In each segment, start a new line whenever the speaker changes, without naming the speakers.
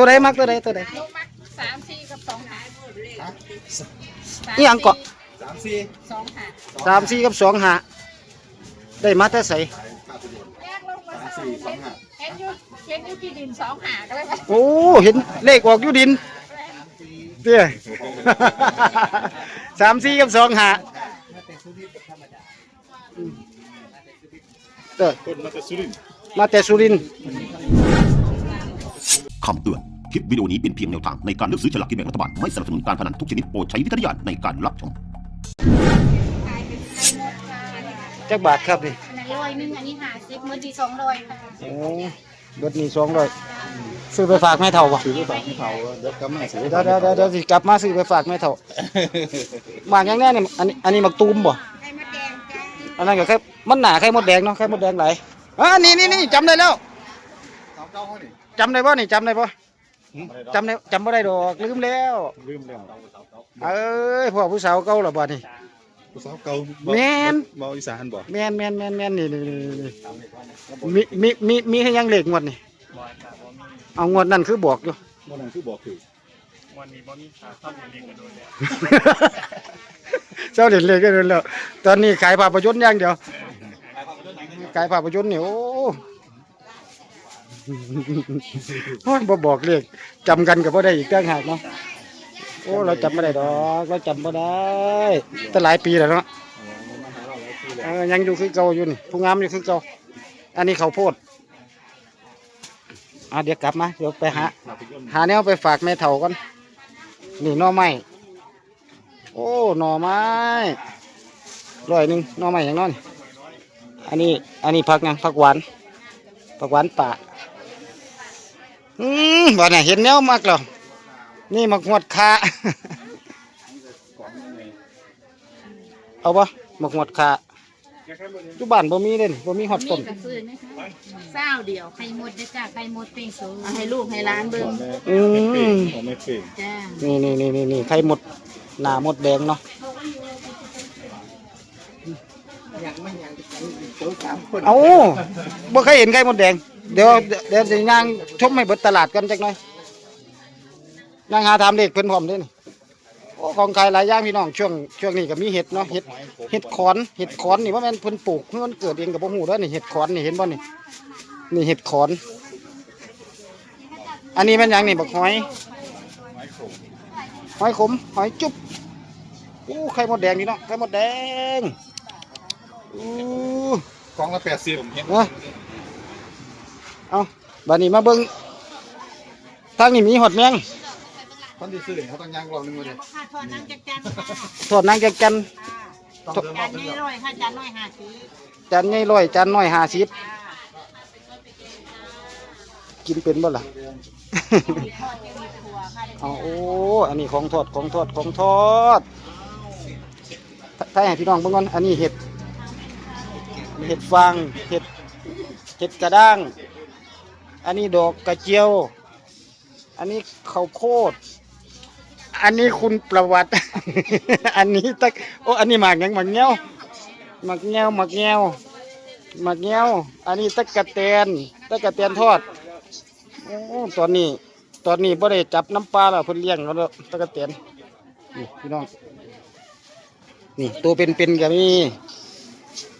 ตัวใดมักตัวใดตัวใด
ลูกมักสามสี่กับสองหา
อีหยังเกาะ
สามสี่
สองหา
สามสี่กับสองหาได้มาแต่ใส
แยกลงมาสามสี่เห็นอยู่เห็นอยู่ที่ดินสองหาก็เลยว่า
โอ้เห็นเลขออกอยู่ดินเตี้ยสามสี่กับสองหาเออ
คนมาจากสุรินทร์
มาแต่สุรินทร์
คำเตือน คลิปวิดีโอนี้เป็นเพียงแนวทางในการเลือกซื้อฉลากกินแบ่งรัฐบาล ไม่สนับสนุนการพนันทุกชนิดโปรดใช้วิจารณญาณในการรับชม
จักบาทครับนี่
อันนั้นร้อยหนึงอันนี้หาสิบมือดีสองร้อยค่ะ
โอ้เบิดนี่สองร้อยซื้อไปฝากแม่เฒ่าปะ
ซื้อไปฝากให้เขาเดี๋ยวกำลังซื้อ
เดี๋ยวเดี๋ยวเดี๋ยวเดี๋ยวสิกลับมาซื้อไปฝากแม่เฒ่าหมากยังแน่นี่อันนี้อันนี้หมักตูมบ่
ไข่มดแดงจ้า
อันนั้นก็แค่มันหนาไข่มดแดงเนาะไข่มดแดงไหลายอ่านี่นี่นี่จำได้แล้ว
สามเก้าห้อนี่
จำได้ป่ะนี่จำได้ป่ะจำได้จำไม่ได้ดอกลืมแล้ว
ลืมแล้ว
เอ้ยพวกผู้สาวเก่าละบ่นี่
ผู้สาวเก่า
แม่น
เบาอีสานบ่
แม่นแม่นแม่นแม่นนี่นี่นี่นี่มีมีมีมีให้ยังเหล็กงวดนี่เอางวดนั่นคือบอกอยู่
บ่นั่นคือบอกคือ
เจ้าเด็ดเหล็กก็เดินแล้วตอนนี้ขายภาพยนตร์อย่างเดียวขายภาพยนตร์นี่โอ้ โอ้ยบ่บอกเลขจำกันก็บ่ได้อีกต่างหากเนาะโอ้เราจำไม่ได้ดอกเราจำไม่ได้ตั้งหลายปีแล้วเนาะเออยังอยู่คือเก่าอยู่นี่ผู้งามอยู่คือเก่าอันนี้เขาโพดอะเดี๋ยวกลับมาเดี๋ยวไปหาหาแนวไปฝากแม่เฒ่าก่อนนี่นอไม้โอ้หน่อไม้ร้อยหนึ่งหน่อไม้อย่างน้อยอันนี้อันนี้ผักยังผักหวานผักหวานป่า อืมบ่น่ะเห็นแนวมากแล้วนี่มักหวดคาเอาปะมักหวดคาจุบ้านบ่มีเด่นบ่มีหอดต้น
กระซื้อนะคะเศร้าเดียวไข่มดเด้อจ้าไข่มดเป่งสูงเอาให้ลูกให้ร้านเบิ่ง
อืม
ของแม่เป่ง
จ้า
นี่นี่นี่นี่นี่ไข่หมดหน้าหมดแดงเนาะ เอาบ่เคยเห็นไข่หมดแดง เดี๋ยวเดี๋ยวจะย่างชมให้เบิดตลาดกันจักหน่อยย่างหาทำเด็กเพิ่นพร้อมเด้นี่โอ้ของขายหลายอย่างพี่น้องช่วงช่วงนี้ก็มีเห็ดเนาะเห็ดเห็ดขอนเห็ดขอนนี่ว่าแม่นเพิ่นปลูกเพิ่นเกิดเองกับบ่ฮู้เด้อนี่เห็ดขอนนี่เห็นบ่นี่นี่เห็ดขอน อันนี้แม่นหยังนี่บักหอยหอยขมหอยจุ๊บอู้ไข่มดแดงนี่เนาะไข่มดแดง อู้
กล่องละแปดสิบ
เอาเอาบัดนี้มาเบิ่งทางนี้มีหอดแมง
คนที่ซื้อเขาต้องย่างกล่องหนึงมาเลย
ค่ะทอดนั่งจักจัน
ทอดนางแกงกัน
ต้องเดินร
จา
อนบนึง
นี้
แล้ว
ร้อยค่ะจานน้อยห้าสิบ
จานใหญ่ร้อยจานน้อยห้าสิบกินเป็นบ่ล่ะ
ทอดยังมีถั่วค่ะ
เอาโอ้ อันนี้ของทอดของทอดของทอดถ้าให้พี่น้องเบิ่งก่อน อันนี้เห็ด เห็ดฟางเห็ดเห็ดกระด้าง อันนี้ดอกกระเจียว อันนี้ข้าวโพดอันนี้คุณประวัติ อันนี้ตะโอ้อันนี้หมากหยังหมากเงี้ยวหมากเงี้ยวหมากเงี้ยวหมากเงี้ยว อันนี้ตะกะแตนตะกะแตนทอดโอ้ตอนนี้ ตอนนี้บ่ได้จับน้ำปลาแล้วเพิ่นเลี้ยงแล้วเด้อตะกะแตนนี่พี่น้องนี่ตัวเป็นๆก็มี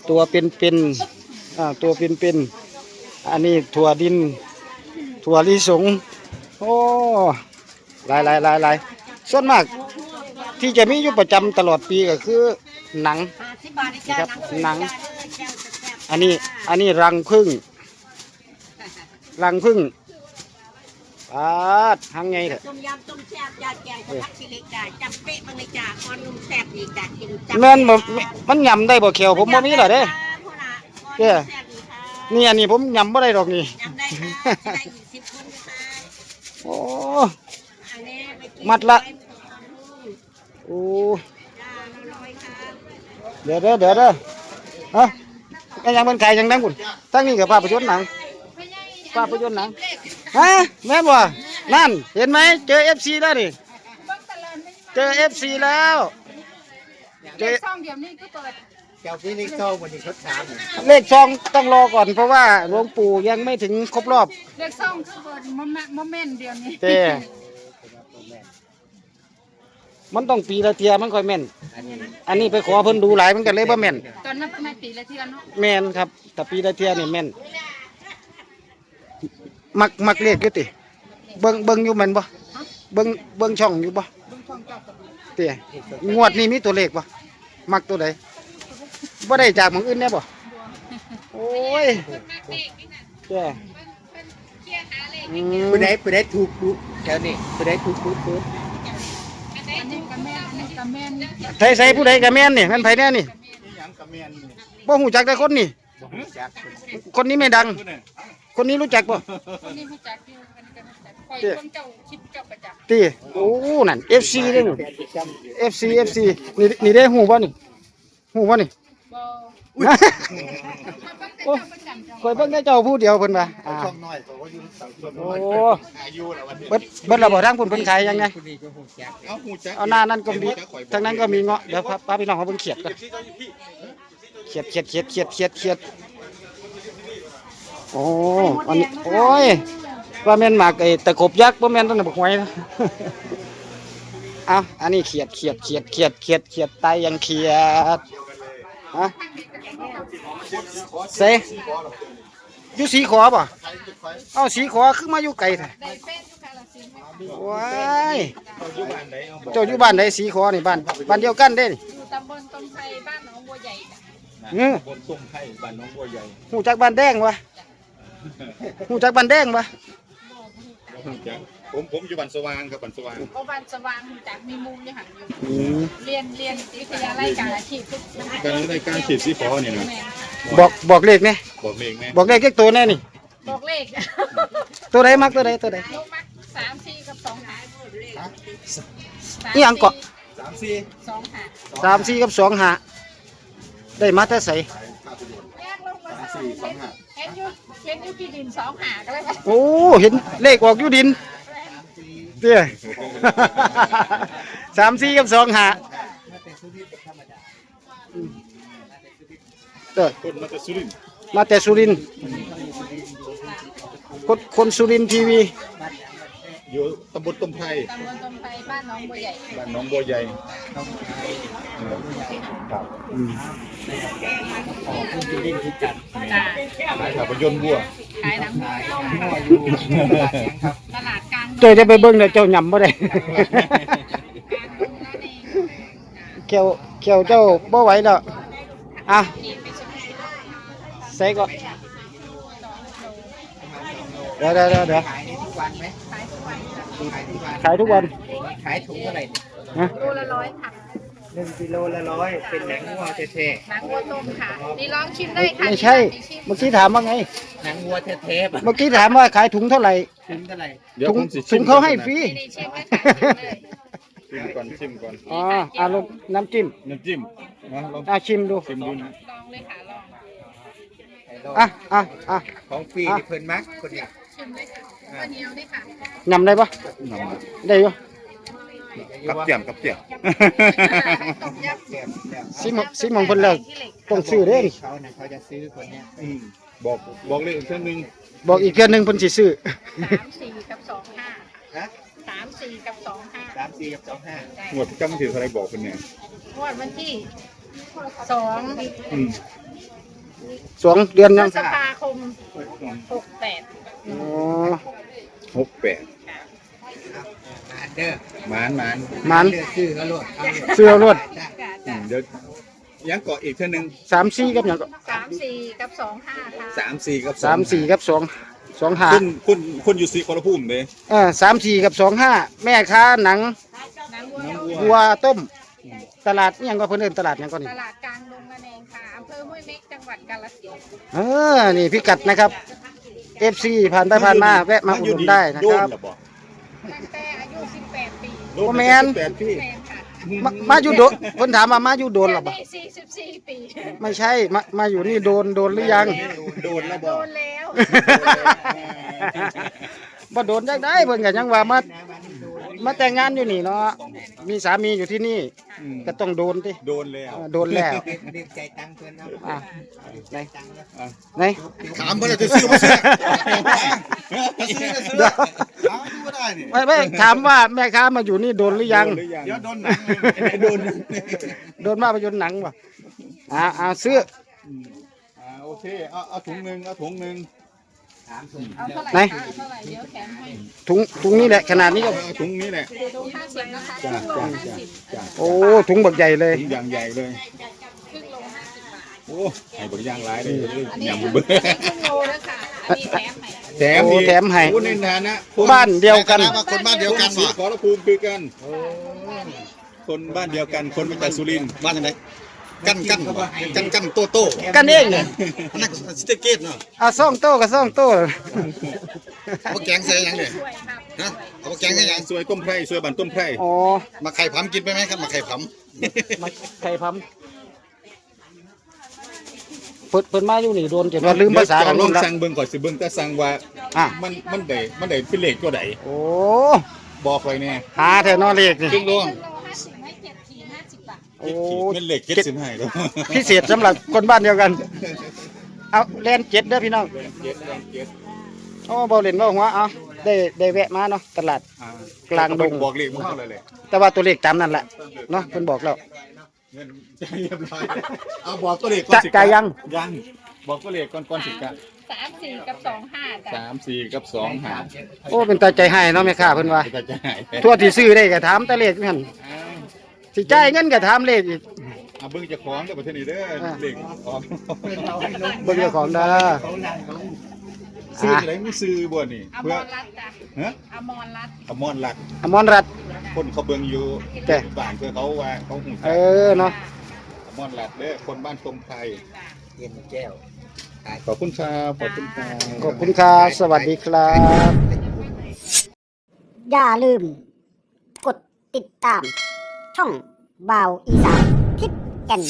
ตัวเป็นๆอ่าตัวเป็นๆอันนี้ถั่วดิน ถั่วลิสงโอ้หลายหลายหลายหลายส่วนมาก ที่จะมีอยู่ประจำตลอดปีก็คือหนัง
ห้าสิบบาทจ้า
ครับหนัง อันนี้อันนี้รังพึ่งรังพึ่ง ปาดหังไงเถอะ
ต้มยำต้มแซ่บยาแกงผักชีเล็กจ้าจำเป๊ะบางเลยจ้าก้อนนุ่มแซ่บอีกจ้ากินจำ
แม่นบ่มันยำได้บ่เขียวผมบ่มีหรอเด้
พ่อน่ะ
เด้
ก้อนนุ่มแซ่บอีกค่ะ
นี่อันนี้ผมยำบ่ได้ดอกนี่
จำได้ค่ะจะได้อีกสิบคนค่ะ
โอ้
อันนี้ไปกิน
มัดละ
ไว้หมดความรู้
โอ้
จ้าน้อยๆค่ะ
เดี๋ยวเด้อเดี๋ยวเด้อฮะไอ้ยังมันขายยังดังกุ่นทั้งนี้กับภาพยนตร์หนังภาพยนตร์หนัง ฮะแม่นบ่นั่น เห็นไหมเจอ FC แล้วนี่เจอ FC แล้ว เจอ
ช่องเดียวนี้ก็เปิด
เจ้าพี่เล็กโตวันนี้เขาถาม
เลขซองต้องรอก่อนเพราะว่าหลวงปู่ยังไม่ถึงครบรอบ
เลขซ่องคือเบิดโมเมนต์โมเมนต์เดียวนี้
แต่มันต้องปีละเทียมันค่อยแม่น
อันนี้
อันนี้ไปขอเพิ่นดูหลายมันก็เลยบ่แม่น
ตอนนั้นไม่ปีละเทียนเนาะ
แม่นครับแต่ปีละเทียนี่แม่น มักมักเลขอยู่ติเบิ่งเบิ่งอยู่แม่นบ่เบิ่งเบิ่งช่องอยู่บ่
ลุงช่องเจ้ากับ
เตี้ยงวดนี้มีตัวเลขบ่มักตัวใดบ่ได้จากหม่องอื่นแน่บ่โอ้ยเตี้ยอืม
ผู้ใดผู้ใดถูกถูกแถวนี้ผู้ใดถูกถูกถูก
อันนี้กับแม่อันนี้กับแม่นี่
ไทยใส่ผู้ใดก็แม่นนี่แม่นไผแน่นี่
ยังกระเมียนนี่
บ่ฮู้จักแต่คนนี่
บ่รู้จัก
คนนี้ไม่ดัง
ผู้เนี่ย
คนนี้รู้จักบ่
คนนี้ผู้จักอยู่คนนี้ก็ผู้จักคอยคนเจ้าคิดเจ้าประจักษ์
ตีโอ้นั่น FC เด้อ
แปดสิบจำ
FC FC นี่นี่ได้ฮู้บ่นี่ฮู้บ่นี่
บ่
นะ
โอ้ประจำเจ้า
คอยเบิ่งแต่เจ้าผู้เดียวเพิ่นว่าอ่า
ช่องน้อยเขาก็อยู่สังคม
โอ้
น้อยอายุแล้ววันนี้
เบิดเบิดระบ่ทางพุ่นเพิ่นขายยังไง
ผู้นี้ก็หูจัก
เอาหูจัก
เอาหน้านั่นก็มีทางนั้นก็มีเงาะเดี๋ยวพาพาพี่น้องเขาเบิ่งเขียดก่อนเขียดเขียดเขียดเขียดเขียดเขียด โอ้อันนี้โอ้ยว่าแม่นหมากไอ้ตะกบยักษ์บ่แม่นต้นน่ะบักหวยนะเอาอันนี้เขียดเขียดเขียดเขียดเขียดเขียดไตยังเขียดฮะเซอยู่สีขอป่ะเอ้าสีขอคือมาอยู่ไกลแท้
ได้เป็นอยู่กาลสินธุ์
ว้ายเจ้าอยู่บ้านใดสีขอนี่บ้านบ้านเดียวกันเด้นี่
อยู่ตำบลตมไทรบ้านหนองบัวใหญ่จ้ะ
อือบ
นส้มไผ่บ้านน้องบัวใหญ่
หูจักบ้านแดงวะ หูจักบ้านแดงวะ
หูจักผมผมอยู่บ้านสว่างครับบ้านสว่าง
โอบ้านสว่างรู้จักมีมุมอยู่หันอยู่
อืม
เรียนเรียนวิทยาลัยการอาชีพทุก
การได้การฉีดสีฟอนี่นะ
แม่
บอกบอกเลขเนี่ย
บอกเองไหม
บอกเลขเล็กตัวแน่นี่
บอกเลข
ตัวใดมักตัวใดตัวใด
ลูกมักสามสี่กับสองหา
อีหยังเกาะ
สามสี่
สองหา
สามสี่กับสองหาได้มาแต่ใส
แยก ลงมาสามเห็นเห็นอยู่เห็นอยู่กี่ดินสองหาก็แลยกัน
โอ้ เห็นเลขออกอยู่ดินเตี้ย สามสี่กับสองหาเด้อ
คนมาแต่สุรินทร์
มาแต่สุรินทร์คนคนสุรินทร์ทีวี
อยู่ตำบลต้มไผ่
ตำบลตมไทรบ้านหนองบัวใหญ่
บ้านน้องบัวใหญ่ครับ
ผู้ที่เล่นที่จัด
จ้า
ขายภาพยนตร์บัว
ขายหนังบัวต้ม
มั่วอยู่ตลาดแข็งครับ
ตลาดกลาง
เจ้าจะไปเบิ่งเนี่ยเจ้าหยำบ่ได้
กลางดงนั่นเอง
เขียวเขียวเจ้าบ่ไหวแล้วอะ
นี่ไปชม
ใส่ก็เดี๋ยวเดี๋ยวเดี๋ยวเดี๋ยว
ขายในทุกวันไหม
ขายทุกวันจ้ะ
ขายทุกวันขายถุงเท่าไหร่
ฮะ
โลละร้อยค่ะ
หนึ่งกิโลละร้อยเป็นหนังวัวแท้
หนังวัวต้มค่ะ นี่ลองชิมได้ค่ะ
ไม่ใช่เมื่อกี้ถามว่าไง
ๆหนังวัวแท้ๆ
เมื่อกี้ถามว่าขายถุงเท่าไหร่
ถุงเท่าไหร่
เดี๋ยว
ถุง
ผมสิ
ถุงเขาให้ฟรี
นี่ชิมได้ค่ะชิมเลย
ชิมก่อนชิมก่อน
อ๋ออะลงน้ำจิ้ม
น้ำจิ้มนะลอง
อะชิมดู
ชิมดูนะ
ลองเลยค่ะลอง
อะอะอะ
ของฟรีที่เพิ่นมักคนนี้
ชิมเลยค่ะ ข้าวเหนียวด้วยค่ะ
ยำได้ปะได้อยู่
กับเจียมกับเจียม
ต้มยำ
แซ่บแซ่บ
ซิมซิมของเพิ่นแล้วต้องซื้อเด้นี่
เขาน่ะเขาจะซื้อคนเนี้ย
อืมบอกบอกเลยอีกเช่นหนึ่ง
บอกอีกเดือนหนึงเพิ่นสิซื้อ
สามสี่กับสองห้า
ฮะ
สามสี่กับสองห้า
สามสี่กับสองห้า
หมวดจำถืออะไรบอกเป็นไง
งวดวันที่สอง
อืม
สองเดือน
พ
ยัง
ฤษภาคมหกแปด
อ๋อ
หกแปด
มาเด้อ
หมานหมาน
มัน
เลือกซื้อเขาโลดเอาโลด
ซื้อเอารวด
อืมเดี๋ยวยังเกาะอีกเช่นหนึ่ง
สามสี่กับหยังก็
สามสี่กับสองห้าค่ะ
สามสี่กับ
สามสี่กับสองสองห้า
คุณคุณคุณอยู่สีโคลภูมิเลย
เออสามสี่กับสองห้าแม่ค้าหนัง
หนังวัว
น้ำ
ต้ม
วัว
วัวต้ม ตลาดอิหยังก็เพิ่นเอิ้นตลาดหยังก็นี่
ตลาดกลางดงนั่นเองค่ะอำเภอห้วยเม็กจังหวัดกาฬสินธุ์
เออนี่พิกัดนะครับ FC ผ่านไปผ่านมาแวะมาอุดหนุนได้นะครับ
โดเหอ
ตั้งแต่อายุ 18 ปี
โด
โอ้แมน
แปดพี่
แฟนค่ะ
มามาอยู่โดนเพิ่นถามว่ามาอยู่โดนหรอปะ
เดี๋ยวนี้44 ปี
ไม่ใช่มามาอยู่นี่โดนโดนหรือยัง
โดนแล้วบ
โด
อก
นแล้ว
บ่โดนจังได้เพิ่นก็ยังว่ามา มาแต่งงานอยู่นี่เนาะมีสามีอยู่ที่นี่
ค่ะ
อืม
ก็ต้องโดนติ
โดนแล้ว
อ่าโดนแล้ว
เรียกใจตังค์เพื่อนนะ
อะไหน
ตังค์นะ
ไหน
ถามเพื่อนจะซื้อมาซื้อซื้อซื้อถามดูก็ได้นี่
ไม่ไม่ถามว่าแม่ค้ามาอยู่นี่โดนหรือยัง
เดี๋ยวโดนหนังเลยโดน
โดนมาไปจนหนังป่ะอ่าอ่าซื้อ
อ่าโอเคเอาเอาถุงหนึ่งเอาถุงหนึ่ง
ถามถุง
เอาเท่าไหร่
ไหน
คะเอาเท่าไหร่เดี๋ยวแถมให้
ถุงถุงนี้แหละขนาดนี้ก็
เอาถุงนี้แหละ
ดูห้าสิบนะคะค
จ้า
รึ่งโล
จ้า
ห้า
จ้า
สิบ
จ้า
โอ้ถุงบักใหญ่เลย
ถุงอย่างใหญ่เลย
ครึ่งโลห้าสิบบาท
โอ้ให้บางอย่างหลายเลย
อันนี้
ยำ
ครึ่
เบิ้
งโลแล้วค่ะอันนี้แถมให้
แถม
โอ้
อีก
แถมให้
โอ้ในฐานะค
บ้านเดียวกัน
คนบ้านเดียวกันขอรภูมิคือกัน คนบ้านเดียวกัน คนมาจากสุรินทร์บ้านไหน กันกันกันกันโตโต้
กันเองเนี่ย
นักสเตเกตเนาะ
เอาซ่องโต้กับซ่องโต้
เอาแกงใส่ยังเนี่ย
ช่วยครับ
ฮะเอาแกงใส่ยังสวยต้มไพรสวยบันต้มไพร
อ๋อ
มาไข่ผํกินไปไหมครับมาไข่ผํ
มาไข่พัมเปิดเปิดมาอยู่นี่โดนจนว่าลืมภาษา
เดี๋
กั
ย
น
วล
นู่
อง
นละ
สั่งเบิ่งก่อนสิเบิ่งแต่สั่งว่า
อะ
มันมันได้มันได้เป็นเลขตัวใด
โอ้
บอกไว้แน่
หาแถวนอเลขนี่
ครึ่งโล
ครึ่ง
โอ้
เป็นเลขเจ็ดสิบห้าเด้อ
พิเศษสำหรับคนบ้านเดียวกัน เอาแลนเจ็ดเด้อพี่น้อง
เจ็ดเลขเจ็ด
อ๋อเบาเล่นเบาหัวเอาได้ได้แวะมาเนาะตลาด
อ่าก
ลางดง
บอกเลขมันเข้าเลยเลย
แต่ว่าตัวเลขตามนั่นแหละเนาะเพิ่นบอกแล้ว
เงินใจเรียบร้อยเอาบอกตัวเลขก่อน
จะ
สิ
จะยัง
ยังบอกตัวเลขก่อนก่อนสิกะ
สามสี่กับสองห้าจ้ะ
สามสี่กับสองหา
โอ้เป็นตาใจให้เนาะแม่ค้าเพิ่นว่า
ก็จะหาย
ทั่วที่ซื้อได้ก็ถามแต่เลขนั่น สิจ่ายเงินก็ถามเลขอีก
เอาเบิ่งเจะของเด้อประเทศนี้เด้อ
อ่า
เลขออก
เบิ่งเจ้าของเด้อ
เขานั่งเขา
ซื้อจะได้ไม่ซื้อบ่นี่
อม
เพื่อ
รรัตน์จ้ะ
ฮะ
อมรรัตน์
อมรรัก
อมรรัตน์
คนเขาเบิ่งอยู่
แต่
บ้านเพื่อเขาว่าเขาหู
เอ
จัก
อเนาะ
อมรรักเด้อคนบ้านตมไทย
เย็นแก้ว
ขอบคุณครับขอบคุณครับ
ขอบคุณครับสวัสดีครับ
อย่าลืม กดติดตาม ช่อง บาวอีสานทิศแก่น